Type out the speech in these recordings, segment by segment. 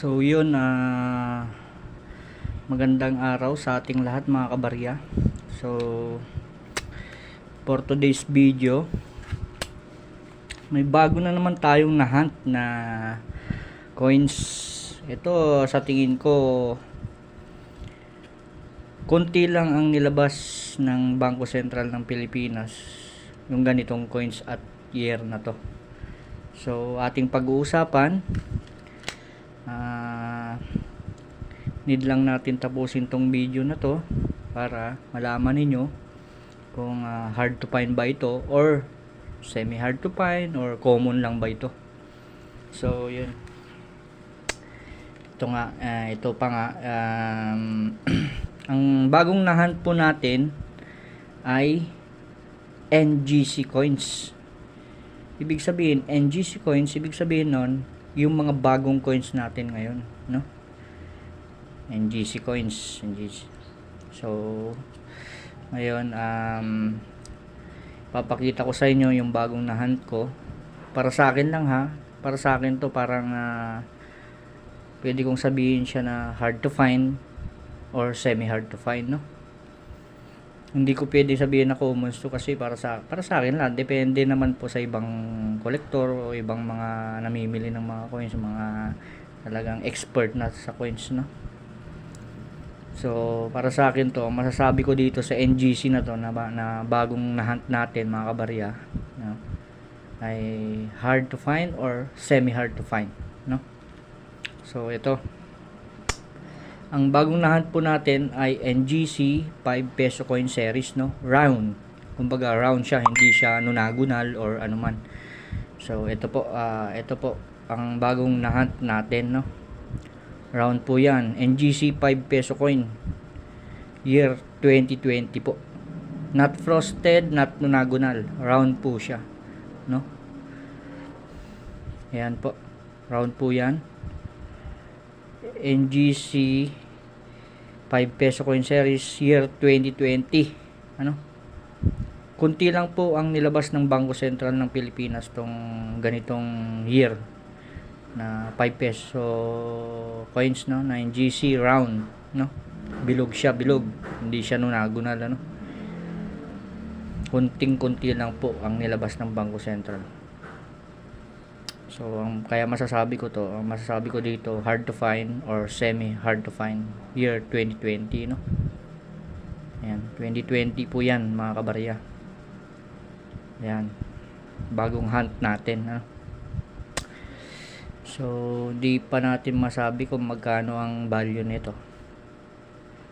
So yun, ah magandang araw sa ating lahat mga kabarya. So for today's video, may bago na naman tayong nahunt na coins. Ito sa tingin ko konti lang ang nilabas ng Bangko Sentral ng Pilipinas yung ganitong coins at year na to. So ating pag-uusapan ah need lang natin tapusin tong video na to para malaman ninyo kung ah, hard to find ba ito or semi hard to find or common lang ba ito. So yun. Ito nga ah, ito pa nga um, ang bagong nahunt po natin ay NGC coins. Ibig sabihin NGC coins ibig sabihin nun yung mga bagong coins natin ngayon no NGC coins NGC so ngayon um papakita ko sa inyo yung bagong nahunt ko. Para sa akin lang ha? Para sa akin to parang ah, pwede kong sabihin siya na hard to find or semi hard to find no? Hindi ko pwede sabihin na commons to kasi para sa para sa akin lang depende naman po sa ibang collector o ibang mga namimili ng mga coins mga talagang expert na sa coins no So, para sa akin to, masasabi ko dito sa NGC na to na, na bagong nahunt natin mga kabarya, no, ay hard to find or semi hard to find, no? So, ito. Ang bagong nahunt po natin ay NGC 5 peso coin series, no? Round. Kumbaga round siya, hindi siya nunagunal or anuman. So, ito po, ah, ito po ang bagong nahunt natin, no? Round po yan. NGC 5 peso coin. Year 2020 po. Not frosted, not nonagonal. Round po siya. No? Ayan po. Round po yan. NGC 5 peso coin series year 2020. Ano? Kunti lang po ang nilabas ng Bangko Sentral ng Pilipinas tong ganitong year na 5 peso coins no? Na yung GC round no? Bilog siya bilog. Hindi siya nunagonal ano? Kunting kunti lang po ang nilabas ng Bangko Sentral so ang kaya masasabi ko to ang masasabi ko dito hard to find or semi hard to find year 2020 no? Yan 2020 po yan mga kabarya. Yan bagong hunt natin ano So, di pa natin masabi kung magkano ang value nito.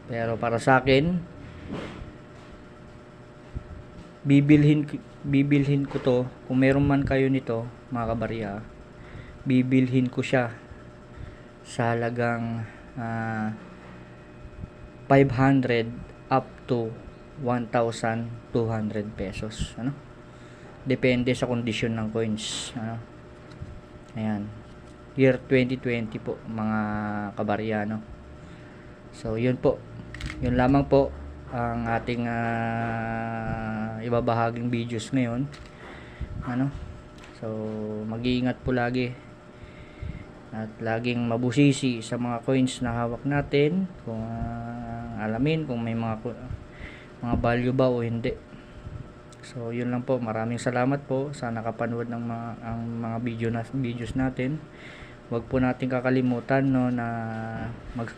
Pero para sa akin, bibilhin bibilhin ko to. Kung meron man kayo nito mga kabarya bibilhin ko siya sa halagang ah, 500 up to 1,200 pesos ano? Depende sa kondisyon ng coins ano? Ayan year 2020 po mga kabaryano so yun po. Yun lamang po ang ating ah, ibabahaging videos ngayon. Ano? So mag-iingat po lagi. At laging mabusisi sa mga coins na hawak natin kung ah, alamin kung may mga mga value ba o hindi. So yun lang po. Maraming salamat po sa nakapanood ng mga ang mga video na videos natin Huwag po natin kakalimutan no na mag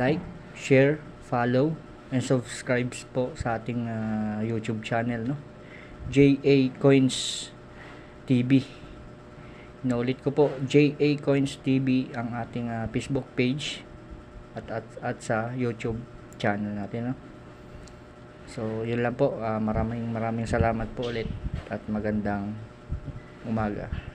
like, share, follow and subscribe po sa ating ah, YouTube channel no. JA Coins TV. Naulit ko po, JA Coins TV ang ating ah, Facebook page at, at at sa YouTube channel natin no. So, yun lang po. Ah, maraming maraming salamat po ulit at magandang umaga.